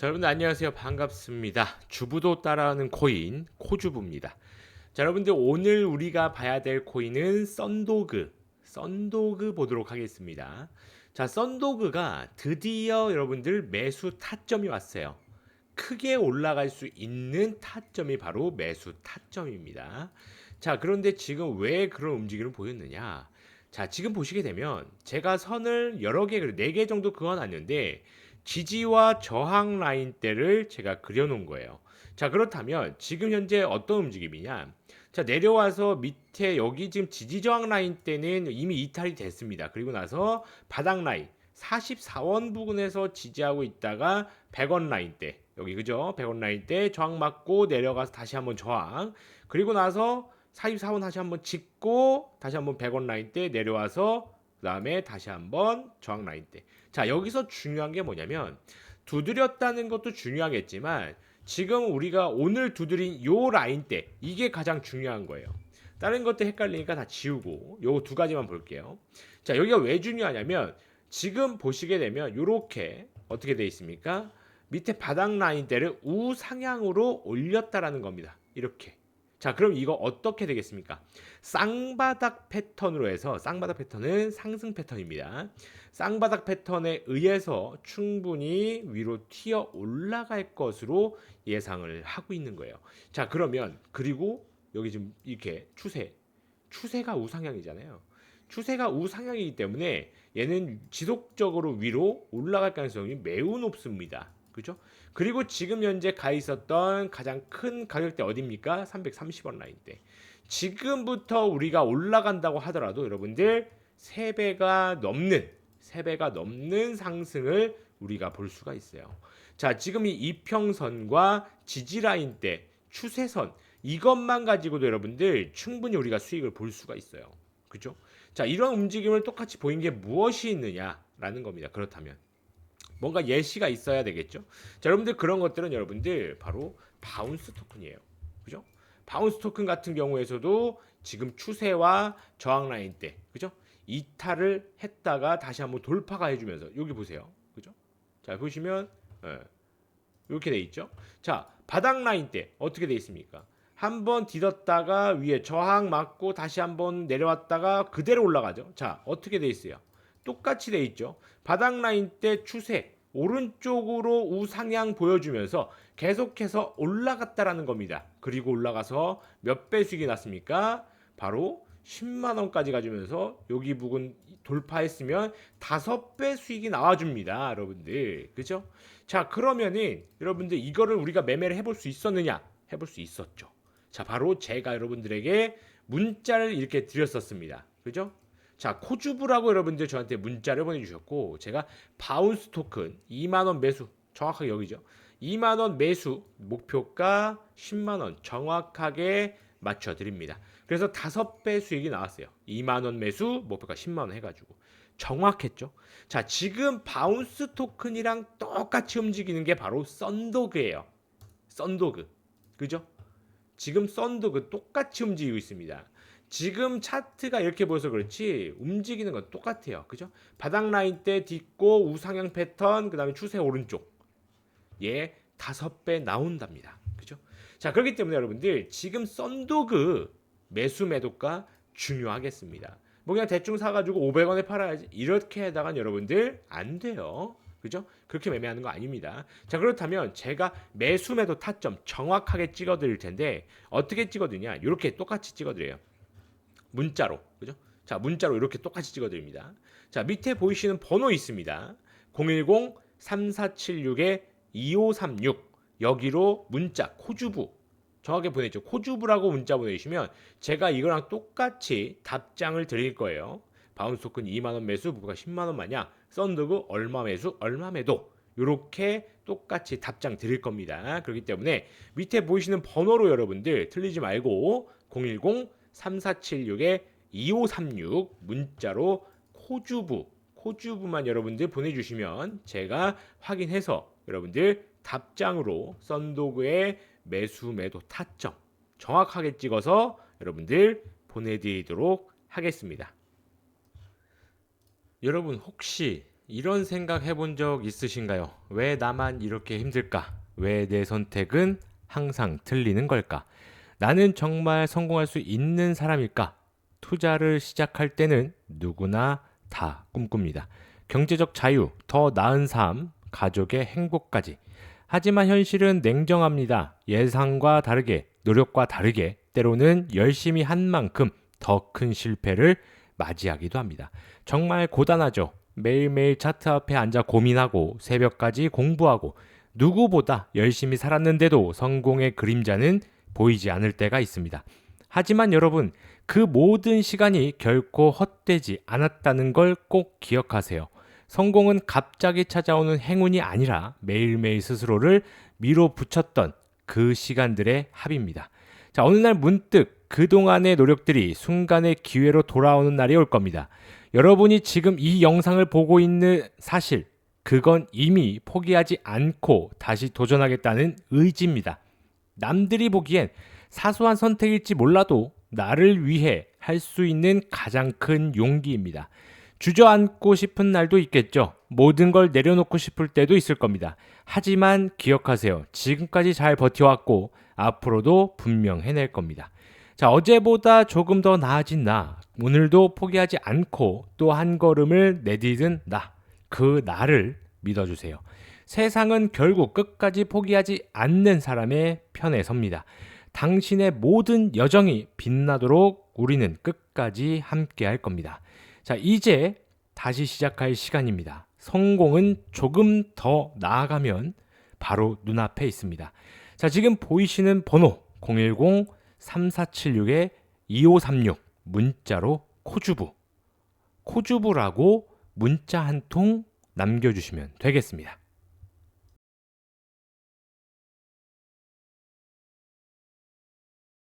자, 여러분들 안녕하세요. 반갑습니다. 주부도 따라하는 코인 코주부입니다. 자, 여러분들 오늘 우리가 봐야 될 코인은 썬도그. 썬도그 보도록 하겠습니다. 자, 썬도그가 드디어 여러분들 매수 타점이 왔어요. 크게 올라갈 수 있는 타점이 바로 매수 타점입니다. 자, 그런데 지금 왜 그런 움직임을 보였느냐? 자, 지금 보시게 되면 제가 선을 여러 개, 네 개 정도 그어놨는데 지지와 저항 라인대를 제가 그려놓은 거예요. 자, 그렇다면 지금 현재 어떤 움직임이냐? 자, 내려와서 밑에 여기 지금 지지 저항 라인대는 이미 이탈이 됐습니다. 그리고 나서 바닥 라인 44원 부근에서 지지하고 있다가 100원 라인대 여기 그죠? 100원 라인대 저항 맞고 내려가서 다시 한번 저항 그리고 나서 44원 다시 한번 짚고 다시 한번 100원 라인대 내려와서 그 다음에 다시 한번 저항 라인대 자 여기서 중요한 게 뭐냐면 두드렸다는 것도 중요하겠지만 지금 우리가 오늘 두드린 요 라인대 이게 가장 중요한 거예요. 다른 것도 헷갈리니까 다 지우고 요 두 가지만 볼게요. 자 여기가 왜 중요하냐면 지금 보시게 되면 요렇게 어떻게 돼 있습니까? 밑에 바닥 라인대를 우상향으로 올렸다라는 겁니다. 이렇게. 자, 그럼 이거 어떻게 되겠습니까? 쌍바닥 패턴으로 해서 쌍바닥 패턴은 상승 패턴입니다. 쌍바닥 패턴에 의해서 충분히 위로 튀어 올라갈 것으로 예상을 하고 있는 거예요. 자, 그러면 그리고 여기 지금 이렇게 추세 추세가 우상향이잖아요. 추세가 우상향이기 때문에 얘는 지속적으로 위로 올라갈 가능성이 매우 높습니다. 그죠? 그리고 지금 현재 가 있었던 가장 큰 가격대 어디입니까? 330원 라인대. 지금부터 우리가 올라간다고 하더라도 여러분들 3배가 넘는 3배가 넘는 상승을 우리가 볼 수가 있어요. 자, 지금 이 이평선과 지지 라인대, 추세선 이것만 가지고도 여러분들 충분히 우리가 수익을 볼 수가 있어요. 그죠? 자, 이런 움직임을 똑같이 보인 게 무엇이 있느냐라는 겁니다. 그렇다면 뭔가 예시가 있어야 되겠죠. 자, 여러분들 그런 것들은 여러분들 바로 바운스 토큰이에요. 그죠? 바운스 토큰 같은 경우에서도 지금 추세와 저항 라인 때, 그죠? 이탈을 했다가 다시 한번 돌파가 해주면서 여기 보세요, 그죠? 자 보시면 예, 이렇게 돼 있죠. 자 바닥 라인 때 어떻게 돼 있습니까? 한번 디뎠다가 위에 저항 맞고 다시 한번 내려왔다가 그대로 올라가죠. 자 어떻게 돼 있어요? 똑같이 돼 있죠. 바닥 라인 때 추세 오른쪽으로 우상향 보여주면서 계속해서 올라갔다라는 겁니다. 그리고 올라가서 몇 배 수익이 났습니까? 바로 10만 원까지 가주면서 여기 부분 돌파했으면 다섯 배 수익이 나와줍니다, 여러분들. 그죠? 자, 그러면은 여러분들 이거를 우리가 매매를 해볼 수 있었느냐? 해볼 수 있었죠. 자, 바로 제가 여러분들에게 문자를 이렇게 드렸었습니다. 그죠? 자, 코주부라고 여러분들 저한테 문자를 보내주셨고, 제가 바운스 토큰 2만원 매수, 정확하게 여기죠. 2만원 매수, 목표가 10만원 정확하게 맞춰드립니다. 그래서 다섯 배 수익이 나왔어요. 2만원 매수, 목표가 10만원 해가지고. 정확했죠? 자, 지금 바운스 토큰이랑 똑같이 움직이는 게 바로 썬도그예요. 썬도그. 그죠? 지금 썬도그 똑같이 움직이고 있습니다. 지금 차트가 이렇게 보여서 그렇지 움직이는 건 똑같아요. 그죠? 바닥 라인 때 딛고 우상향 패턴 그다음에 추세 오른쪽. 예, 다섯 배 나온답니다. 그죠? 자, 그렇기 때문에 여러분들 지금 썬도그 매수 매도가 중요하겠습니다. 뭐 그냥 대충 사 가지고 500원에 팔아야지 이렇게 해다간 여러분들 안 돼요. 그죠? 그렇게 매매하는 거 아닙니다. 자, 그렇다면 제가 매수 매도 타점 정확하게 찍어 드릴 텐데 어떻게 찍어 드냐? 이렇게 똑같이 찍어 드려요. 문자로. 그죠? 자, 문자로 이렇게 똑같이 찍어 드립니다. 자, 밑에 보이시는 번호 있습니다. 010-3476-2536 여기로 문자 코주부 정확하게 보내죠. 코주부라고 문자 보내주시면 제가 이거랑 똑같이 답장을 드릴 거예요. 바운스 토큰 2만 원 매수, 부가 10만 원 마냥, 썬더그 얼마 매수, 얼마 매도 이렇게 똑같이 답장 드릴 겁니다. 그렇기 때문에 밑에 보이시는 번호로 여러분들 틀리지 말고 010-3476-2536 문자로 코주부 코주부만 여러분들 보내주시면 제가 확인해서 여러분들 답장으로 썬도그의 매수 매도 타점 정확하게 찍어서 여러분들 보내드리도록 하겠습니다. 여러분 혹시 이런 생각 해본 적 있으신가요? 왜 나만 이렇게 힘들까? 왜 내 선택은 항상 틀리는 걸까? 나는 정말 성공할 수 있는 사람일까? 투자를 시작할 때는 누구나 다 꿈꿉니다. 경제적 자유, 더 나은 삶, 가족의 행복까지. 하지만 현실은 냉정합니다. 예상과 다르게, 노력과 다르게, 때로는 열심히 한 만큼 더 큰 실패를 맞이하기도 합니다. 정말 고단하죠. 매일매일 차트 앞에 앉아 고민하고 새벽까지 공부하고 누구보다 열심히 살았는데도 성공의 그림자는 보이지 않을 때가 있습니다. 하지만 여러분, 그 모든 시간이 결코 헛되지 않았다는 걸 꼭 기억하세요. 성공은 갑자기 찾아오는 행운이 아니라 매일매일 스스로를 밀어붙였던 그 시간들의 합입니다. 자, 어느 날 문득 그동안의 노력들이 순간의 기회로 돌아오는 날이 올 겁니다. 여러분이 지금 이 영상을 보고 있는 사실, 그건 이미 포기하지 않고 다시 도전하겠다는 의지입니다. 남들이 보기엔 사소한 선택일지 몰라도 나를 위해 할 수 있는 가장 큰 용기입니다. 주저앉고 싶은 날도 있겠죠. 모든 걸 내려놓고 싶을 때도 있을 겁니다. 하지만 기억하세요. 지금까지 잘 버텨왔고 앞으로도 분명 해낼 겁니다. 자, 어제보다 조금 더 나아진 나. 오늘도 포기하지 않고 또 한 걸음을 내디딘 나. 그 나를 믿어주세요. 세상은 결국 끝까지 포기하지 않는 사람의 편에 섭니다. 당신의 모든 여정이 빛나도록 우리는 끝까지 함께 할 겁니다. 자, 이제 다시 시작할 시간입니다. 성공은 조금 더 나아가면 바로 눈앞에 있습니다. 자, 지금 보이시는 번호 010-3476-2536 문자로 코주부 코주부라고 문자 한 통 남겨주시면 되겠습니다.